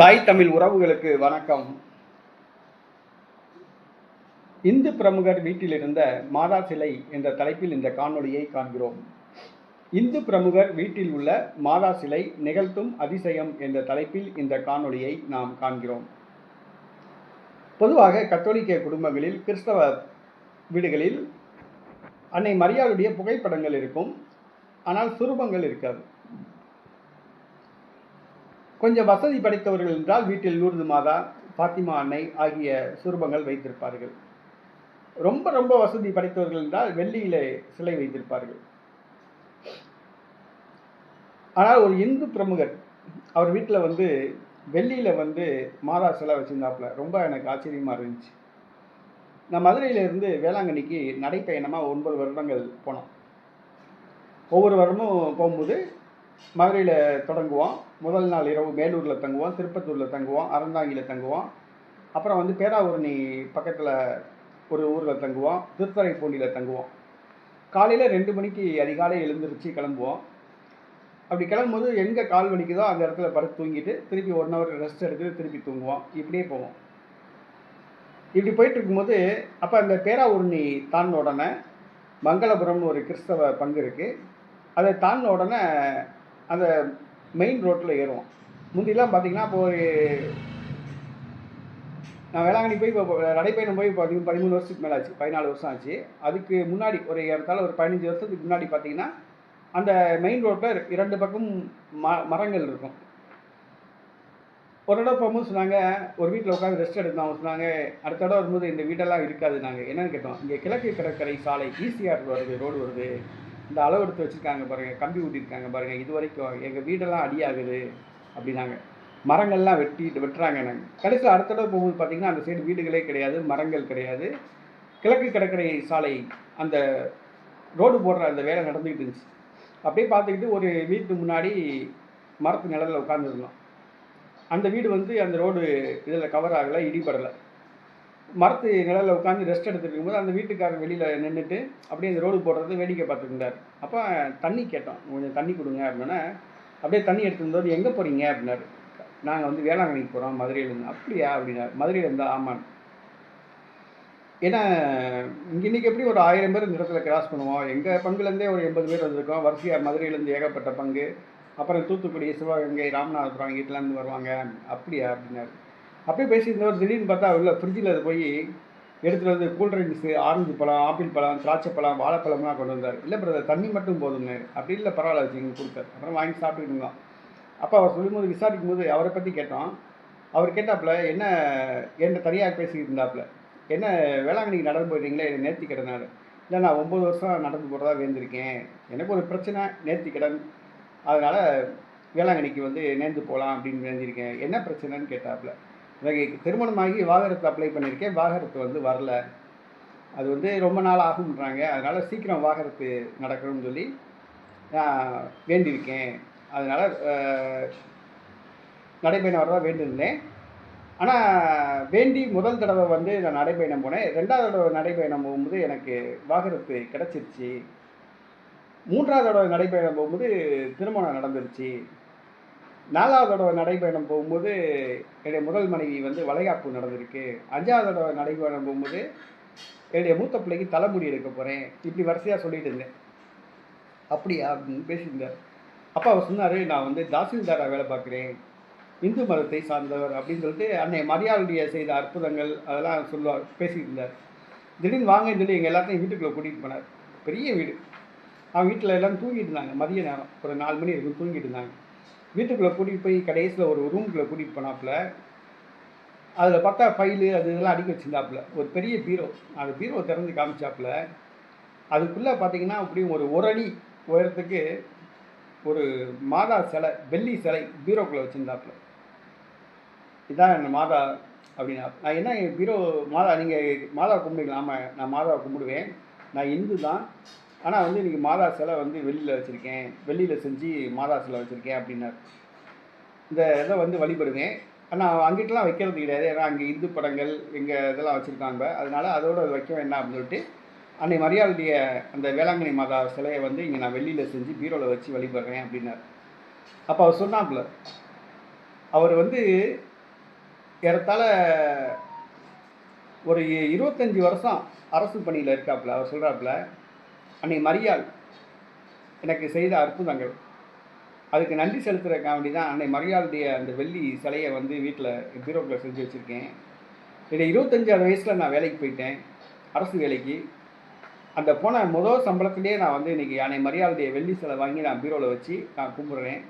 தாய் தமிழ் உறவுகளுக்கு வணக்கம். இந்து பிரமுகர் வீட்டில் இருந்த மாதா சிலை என்ற தலைப்பில் இந்த காணொளியை காண்கிறோம். இந்து பிரமுகர் வீட்டில் உள்ள மாதா சிலை நிகழ்த்தும் அதிசயம் என்ற தலைப்பில் இந்த காணொளியை நாம் காண்கிறோம். பொதுவாக கத்தோலிக்க குடும்பங்களில் கிறிஸ்தவ வீடுகளில் அன்னை மரியாளுடைய புகைப்படங்கள் இருக்கும். ஆனால் சுரூபங்கள் இருக்காது. கொஞ்சம் வசதி படைத்தவர்கள் என்றால் வீட்டில் லூர்து மாதா பாத்திமா அன்னை ஆகிய சுரூபங்கள் வைத்திருப்பார்கள். ரொம்ப ரொம்ப வசதி படைத்தவர்கள் என்றால் வெள்ளியிலே சிலை வைத்திருப்பார்கள். ஆனால் ஒரு இந்து பிரமுகர் அவர் வீட்டில் வந்து வெள்ளியில் வந்து மாதா சிலை வச்சுருந்தாப்புல. ரொம்ப எனக்கு ஆச்சரியமாக இருந்துச்சு. நான் மதுரையிலேருந்து வேளாங்கண்ணிக்கு நடைப்பயணமாக ஒன்பது வருடங்கள் போனோம். ஒவ்வொரு வருடமும் போகும்போது மதுரையில் தொடங்குவோம். முதல் நாள் இரவு மேலூரில் தங்குவோம் திருப்பத்தூரில் தங்குவோம் அறந்தாங்கியில் தங்குவோம் அப்புறம் வந்து பேராவூரணி பக்கத்தில் ஒரு ஊரில் தங்குவோம் திருத்தரைப்பூண்டியில் தங்குவோம் காலையில் ரெண்டு மணிக்கு அதிகாலை எழுந்திருச்சு கிளம்புவோம். அப்படி கிளம்பும்போது எங்கே கால் வலிக்குதோ அந்த இடத்துல படுத்து தூங்கிட்டு திருப்பி ஒன் ஹவர் ரெஸ்ட் எடுத்துட்டு திருப்பி தூங்குவோம் இப்படியே போவோம். இப்படி போயிட்டு இருக்கும்போது அப்போ அந்த பேராவூர்ணி தாண்டின உடனே மங்களபுரம்னு ஒரு கிறிஸ்தவ பங்கு இருக்குது அதை தாண்டின உடனே அந்த மெயின் ரோட்டில் ஏறுவோம். முந்திலாம் பார்த்தீங்கன்னா இப்போ ஒரு நான் வேளாங்கண்ணி போய் இப்போ நடைப்பயணம் போய் இப்போ பதிமூணு வருஷத்துக்கு மேலே ஆச்சு பதினாலு வருஷம் ஆச்சு. அதுக்கு முன்னாடி ஒரு ஏறத்தாழ ஒரு பதினஞ்சு வருஷத்துக்கு முன்னாடி பார்த்தீங்கன்னா அந்த மெயின் ரோட்டில் இரண்டு பக்கம் ம மரங்கள் இருக்கும். ஒரு தடவை போகும்போது சொன்னாங்க ஒரு வீட்டில் உட்காந்து ரெஸ்ட் எடுத்தோம். அவங்க சொன்னாங்க அடுத்த தடவை வரும்போது இந்த வீடெல்லாம் இருக்காது நாங்கள் என்னென்னு கேட்டோம். இங்கே கிழக்கு கடற்கரை சாலை ஈசிஆர் வருது ரோடு வருது. இந்த அளவு எடுத்து வச்சுருக்காங்க பாருங்கள் கம்பி ஊட்டியிருக்காங்க பாருங்கள் இது வரைக்கும் எங்கள் வீடெல்லாம் அடியாகுது அப்படின்னாங்க. மரங்கள்லாம் வெட்டிட்டு வெட்டுறாங்க நாங்கள் கடைசியில் அடுத்த தடவை போகும்போது பார்த்திங்கன்னா அந்த சைடு வீடுகளே கிடையாது மரங்கள் கிடையாது. கிழக்கு கடற்கரை சாலை அந்த ரோடு போடுற அந்த வேலை நடந்துக்கிட்டு இருந்துச்சு. அப்படியே பார்த்துக்கிட்டு ஒரு வீட்டு முன்னாடி மரத்து நிழலில் உட்காந்துருந்தோம் அந்த வீடு வந்து அந்த ரோடு இதில் கவர் ஆகலை இடிபடலை. மரத்து நிழலில் உட்காந்து ரெஸ்ட் எடுத்துட்டு இருக்கும்போது அந்த வீட்டுக்காரர் வெளியில் நின்றுட்டு அப்படியே இந்த ரோடு போடுறது வேடிக்கை பார்த்துருந்தார் அப்போ தண்ணி கேட்டோம். கொஞ்சம் தண்ணி கொடுங்க அப்படின்னா அப்படியே தண்ணி எடுத்துருந்தோம் எங்கே போகிறீங்க அப்படின்னாரு. நாங்கள் வந்து வேளாங்கண்ணிக்கு போகிறோம் மதுரையிலேருந்து அப்படியா? அப்படின்னாரு. மதுரையிலேருந்து ஆமாம். ஏன்னா இங்கே இன்றைக்கி எப்படி ஒரு ஆயிரம் பேர் இந்த இடத்துல கிராஸ் பண்ணுவோம்? எங்கள் பங்குலேருந்தே ஒரு எண்பது பேர் வந்திருக்கோம். வரிசையாக மதுரையிலேருந்து ஏகப்பட்ட பங்கு. அப்புறம் தூத்துக்குடி சிவகங்கை ராமநாதபுரம் வீட்டிலேருந்து வருவாங்க. அப்படியா? அப்படின்னாரு. அப்படியே பேசியிருந்தவர் திடீர்னு பார்த்தா உள்ள ஃப்ரிட்ஜில் அது போய் எடுத்துகிட்டு வந்து கூல்ட்ரிங்க்ஸு ஆரஞ்சு பழம் ஆப்பிள் பழம் திராட்சை பழம் வாழைப்பழம்லாம் கொண்டு வந்தார். இல்லை பிரதர் தண்ணி மட்டும் போதுங்க அப்படி இல்லை பரவாயில்ல வச்சுங்க கொடுத்தாரு. அப்புறம் வாங்கி சாப்பிட்டுட்டு அப்போ அவர் சொல்லும்போது விசாரிக்கும் போது அவரை பற்றி கேட்டோம். அவர் கேட்டாப்புல என்ன என்ன தனியாக பேசிக்கிட்டு இருந்தாப்புல. என்ன வேளாங்கண்ணிக்கு நடந்து போயிட்டீங்களே? என்ன நேர்த்தி கடனாரு. இல்லை நான் ஒம்பது வருஷம் நடந்து போகிறதா வேந்திருக்கேன். எனக்கு ஒரு பிரச்சனை நேர்த்தி கடன். அதனால் வேளாங்கண்ணிக்கு வந்து நேர்ந்து போகலாம் அப்படின்னு வேந்திருக்கேன். என்ன பிரச்சனைன்னு கேட்டாப்புல. திருமணமாகி வாகரத்து அப்ளை பண்ணியிருக்கேன். வாகரத்து வந்து வரல. அது வந்து ரொம்ப நாள் ஆகும்ன்றாங்க. அதனால் சீக்கிரம் வாகரத்து நடக்கணும்னு சொல்லி நான் வேண்டியிருக்கேன். அதனால் நடைபயணம் வரதான் வேண்டியிருந்தேன். ஆனால் வேண்டி முதல் தடவை வந்து நான் நடைபயணம் போனேன். ரெண்டாவது தடவை நடைபயணம் போகும்போது எனக்கு வாகரத்து கிடச்சிருச்சு. மூன்றாவது தடவை நடைபயணம் போகும்போது திருமணம் நடந்துருச்சு. நாலாவது தடவை நடைபயணம் போகும்போது என்னுடைய முதல் மனைவி வந்து வளைகாப்பு நடந்திருக்கு. அஞ்சாவது தடவை நடைபயணம் போகும்போது என்னுடைய மூத்த பிள்ளைக்கு தலைமுடி எடுக்க போகிறேன் இப்படி வரிசையாக சொல்லிட்டு இருந்தேன். அப்படியா? அப்படின்னு பேசியிருந்தார். அப்பா அவர் சொன்னார் நான் வந்து தாசில்தாராக வேலை பார்க்குறேன். இந்து மதத்தை சார்ந்தவர் அப்படின்னு சொல்லிட்டு அன்னை மரியாதைய செய்த அற்புதங்கள் அதெல்லாம் சொல்லுவார் பேசியிருந்தார். திடீர்னு வாங்கன்னு சொல்லி எங்கள் எல்லாத்தையும் வீட்டுக்குள்ளே கூட்டிகிட்டு போனார். பெரிய வீடு. அவன் வீட்டில் எல்லாம் தூங்கிட்டு இருந்தாங்க மதிய நேரம். ஒரு நாலு மணி இருக்கும் தூங்கிட்டு இருந்தாங்க. வீட்டுக்குள்ளே கூட்டிகிட்டு போய் கடைசியில் ஒரு ரூம்குள்ளே கூட்டிகிட்டு போனாப்புல அதில் பார்த்தா ஃபைலு அது இதெல்லாம் அடுக்கி வச்சுருந்தாப்புல. ஒரு பெரிய பீரோ. அந்த பீரோ திறந்து காமிச்சாப்புல. அதுக்குள்ளே பார்த்தீங்கன்னா அப்படியும் ஒரு ஒரு அடி உயரத்துக்கு ஒரு மாதா சிலை வெள்ளி சிலை பீரோக்குள்ளே வச்சுருந்தாப்புல. இதான் என் மாதா அப்படின்னா. நான் என்ன பீரோ மாதா நீங்கள் மாதா கும்பிடுங்களா ஆமாம் நான் மாதாவை கும்பிடுவேன். நான் இந்து தான் ஆனால் வந்து இன்றைக்கி மாதா சிலை வந்து வெளியில் வச்சுருக்கேன். வெளியில் செஞ்சு மாதா சிலை வச்சுருக்கேன் அப்படின்னார். இந்த இதை வந்து வழிபடுவேன். ஆனால் அங்கிட்டலாம் வைக்கிறது கிடையாது. ஏன்னா அங்கே இந்து படங்கள் எங்கள் இதெல்லாம் வச்சுருக்காங்க. அதனால் அதோட வைக்க வேண்டாம் அப்படின்னு சொல்லிட்டு அன்னை மரியாதைய அந்த வேளாங்கண்ணி மாதா சிலையை வந்து இங்கே நான் வெளியில் செஞ்சு பீரோவில் வச்சு வழிபடுறேன் அப்படின்னார். அப்போ அவர் சொன்னாப்புல அவர் வந்து ஏறத்தாழ ஒரு இருபத்தஞ்சி வருஷம் அரசு பணியில் இருக்காப்புல. அவர் சொல்கிறாப்புல அன்னை மரியாள் எனக்கு செய்த அற்புதங்கள். அதுக்கு நன்றி செலுத்துறதுக்காண்டி தான் அன்னை மரியாளுடைய அந்த வெள்ளி சிலையை வந்து வீட்டில் பீரோக்கில் செஞ்சு வச்சுருக்கேன். என்னுடைய இருபத்தஞ்சாவது வயசில் நான் வேலைக்கு போயிட்டேன். அரசு வேலைக்கு. அந்த போன முதல் சம்பளத்திலேயே நான் வந்து இன்றைக்கி அன்னை மரியாளுடைய வெள்ளி சிலை வாங்கி நான் பீரோவில் வச்சு நான் கும்பிட்றேன்.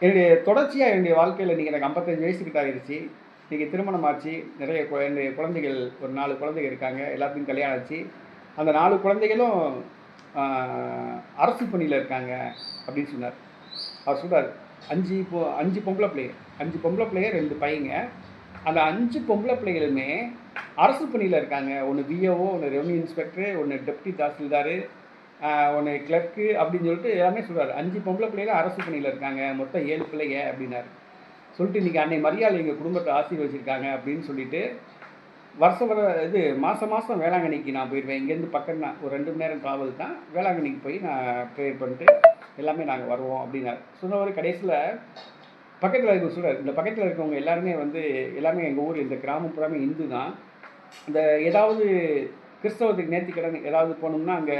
என்னுடைய தொடர்ச்சியாக என்னுடைய வாழ்க்கையில் இன்றைக்கி எனக்கு ஐம்பத்தஞ்சு வயசுக்கிட்ட ஆயிடுச்சு இன்றைக்கி திருமணம் ஆச்சு நிறைய கு- என்னுடைய குழந்தைகள் ஒரு நாலு குழந்தைகள் இருக்காங்க. எல்லாத்துக்கும் கல்யாணம் ஆச்சு. அந்த நாலு குழந்தைகளும் அரசு பணியில் இருக்காங்க அப்படின்னு சொன்னார். அவர் சொல்கிறார் அஞ்சு இப்போ அஞ்சு பொம்பளை பிள்ளைங்க அஞ்சு பொம்பளை பிள்ளைங்க ரெண்டு பையங்க. அந்த அஞ்சு பொம்பளை பிள்ளைகளுமே அரசு பணியில் இருக்காங்க. ஒன்று பிஓஓ ஒன்று ரெவன்யூ இன்ஸ்பெக்டரு ஒன்று டெப்டி தாசில்தார் ஒன்று கிளர்க்கு அப்படின்னு சொல்லிட்டு எல்லாமே சொல்கிறார் அஞ்சு பொம்பளை பிள்ளைகள் அரசு பணியில் இருக்காங்க. மொத்தம் ஏழு பிள்ளைங்க அப்படின்னாரு. சொல்லிட்டு இன்றைக்கி அன்னை மரியாதை எங்கள் குடும்பத்தை ஆசீர்வச்சிருக்காங்க அப்படின்னு சொல்லிட்டு வருஷம் வர இது மாதம் மாதம் வேளாங்கண்ணிக்கு நான் போயிடுவேன் இங்கேருந்து பக்கம் தான் ஒரு ரெண்டு மணி நேரம் ட்ராவல் தான். வேளாங்கண்ணிக்கு போய் நான் ப்ரேயர் பண்ணிட்டு எல்லாமே நாங்கள் வருவோம் அப்படின்னாரு. சொன்னவர் கடைசியில் பக்கத்தில் இருக்க சொல்கிறார் இந்த பக்கத்தில் இருக்கவங்க எல்லாருமே வந்து எல்லாமே எங்கள் ஊர் இந்த கிராமம் இந்து தான். இந்த ஏதாவது கிறிஸ்தவத்துக்கு நேர்த்திக்கடன் ஏதாவது போனோம்னா அங்கே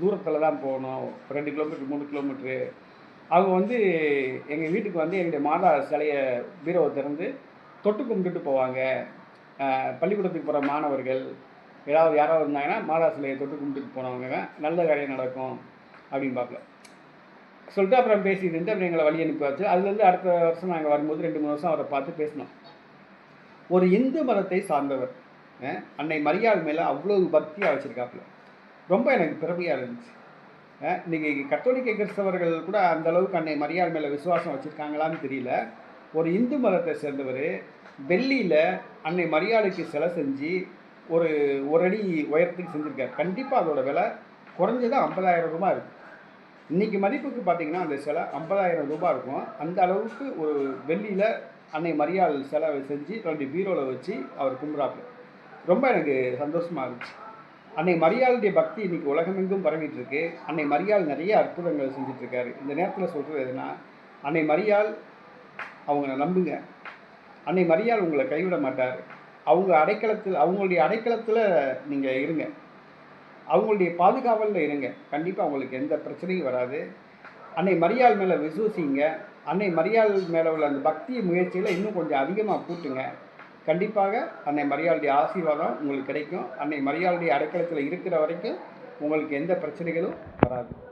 தூரத்தில் தான் போகணும். ரெண்டு கிலோமீட்டர் மூணு கிலோமீட்ரு அவங்க வந்து எங்கள் வீட்டுக்கு வந்து எங்களுடைய மாதா சிலையை பீரோவை திறந்து தொட்டு கும்பிட்டுட்டு போவாங்க. பள்ளிக்கூடத்துக்கு போகிற மாணவர்கள் ஏதாவது யாராவது இருந்தாங்கன்னா மாதா சிலையை தொட்டு கும்பிட்டு போனவங்க நல்ல காரியம் நடக்கும் அப்படின்னு பார்க்கல சொல்லிட்டு அப்புறம் பேசிட்டு இருந்து அப்புறம் எங்களை வழி அனுப்பி வச்சு அதுலேருந்து அடுத்த வருஷம் நாங்கள் வரும்போது ரெண்டு மூணு வருஷம் அவரை பார்த்து பேசினோம். ஒரு இந்து மதத்தை சார்ந்தவர் அன்னை மரியாள் மேலே அவ்வளோ பக்தியாக வச்சுருக்காப்புல. ரொம்ப எனக்கு பெருமையாக இருந்துச்சு. இன்றைக்கி கத்தோலிக்க கிறிஸ்தவர்கள் கூட அந்த அளவுக்கு அன்னை மரியாள் மேலே விசுவாசம் வச்சுருக்காங்களான்னு தெரியல. ஒரு இந்து மதத்தை சேர்ந்தவர் வெள்ளியில் அன்னை மரியாளுக்கு சிலை செஞ்சு ஒரு ஒரு அடி உயரத்துக்கு செஞ்சுருக்காரு. கண்டிப்பாக அதோட விலை குறைஞ்சது ஐம்பதாயிரம் ரூபாய் இருக்குது இன்றைக்கி மதிப்புக்கு பார்த்தீங்கன்னா அந்த சிலை ஐம்பதாயிரம் ரூபாய் இருக்கும். அந்த அளவுக்கு ஒரு வெள்ளியில் அன்னை மரியாள் சிலை செஞ்சு தன்னுடைய பீரோவில் வச்சு அவர் கும்பிட்றாப்பு ரொம்ப எனக்கு சந்தோஷமாக இருந்துச்சு. அன்னை மரியாளுடைய பக்தி இன்றைக்கி உலகமெங்கும் பரவிட்டு இருக்கு அன்னை மரியாள் நிறைய அற்புதங்கள் செஞ்சிட்ருக்காரு இந்த நேரத்தில் சொல்கிறது எதுனா அன்னை மரியாள் அவங்கள நம்புங்க. அன்னை மரியாள் உங்களை கைவிட மாட்டார். அவங்க அடைக்கலத்தில் அவங்களுடைய அடைக்கலத்தில் நீங்கள் இருங்க. அவங்களுடைய பாதுகாவலில் இருங்க. கண்டிப்பாக உங்களுக்கு எந்த பிரச்சனையும் வராது. அன்னை மரியாள் மேலே விசுவசிங்க. அன்னை மரியாள் மேலே உள்ள அந்த பக்தி முயற்சியில் இன்னும் கொஞ்சம் அதிகமாக கூட்டுங்க. கண்டிப்பாக அன்னை மரியாளுடைய ஆசீர்வாதம் உங்களுக்கு கிடைக்கும். அன்னை மரியாளுடைய அடைக்கலத்தில் இருக்கிற வரைக்கும் உங்களுக்கு எந்த பிரச்சனைகளும் வராது.